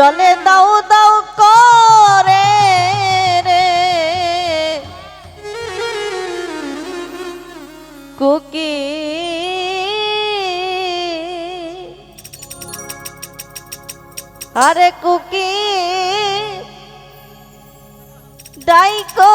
জলে দাও দাও করে রে। কুকি আরে কুকি ডাইকো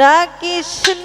রাকৃষ্ণ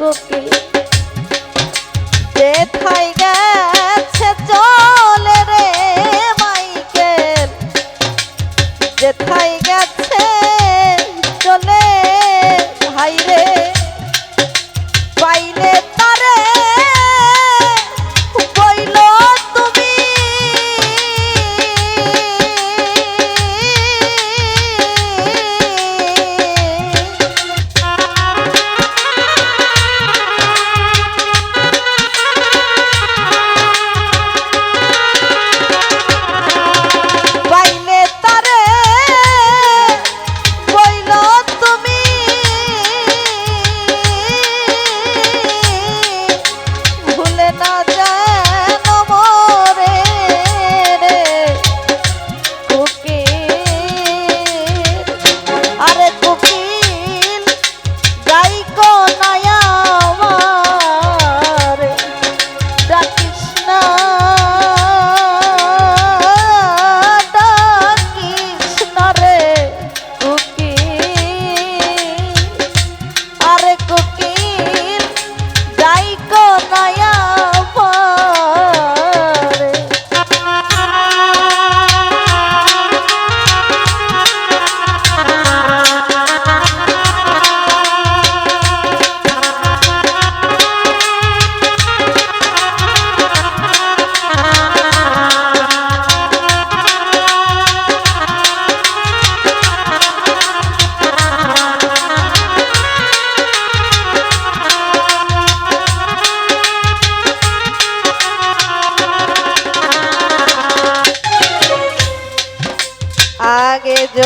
বুকে যে থাই গা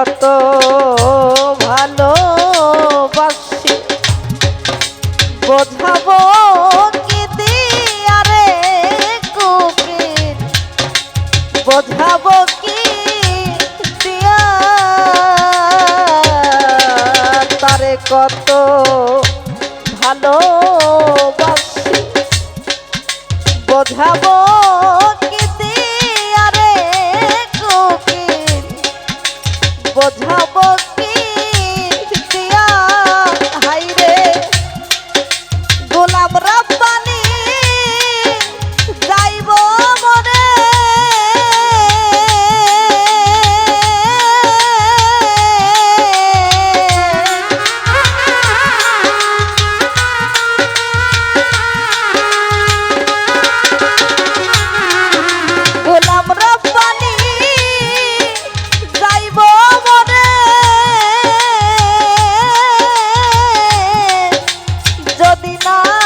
কত ভালোবাসি। বোঝাবো কি দিয়া রে কুকির? বোঝাবো কি দিয়া? তারে কত ভালো 감사합니다.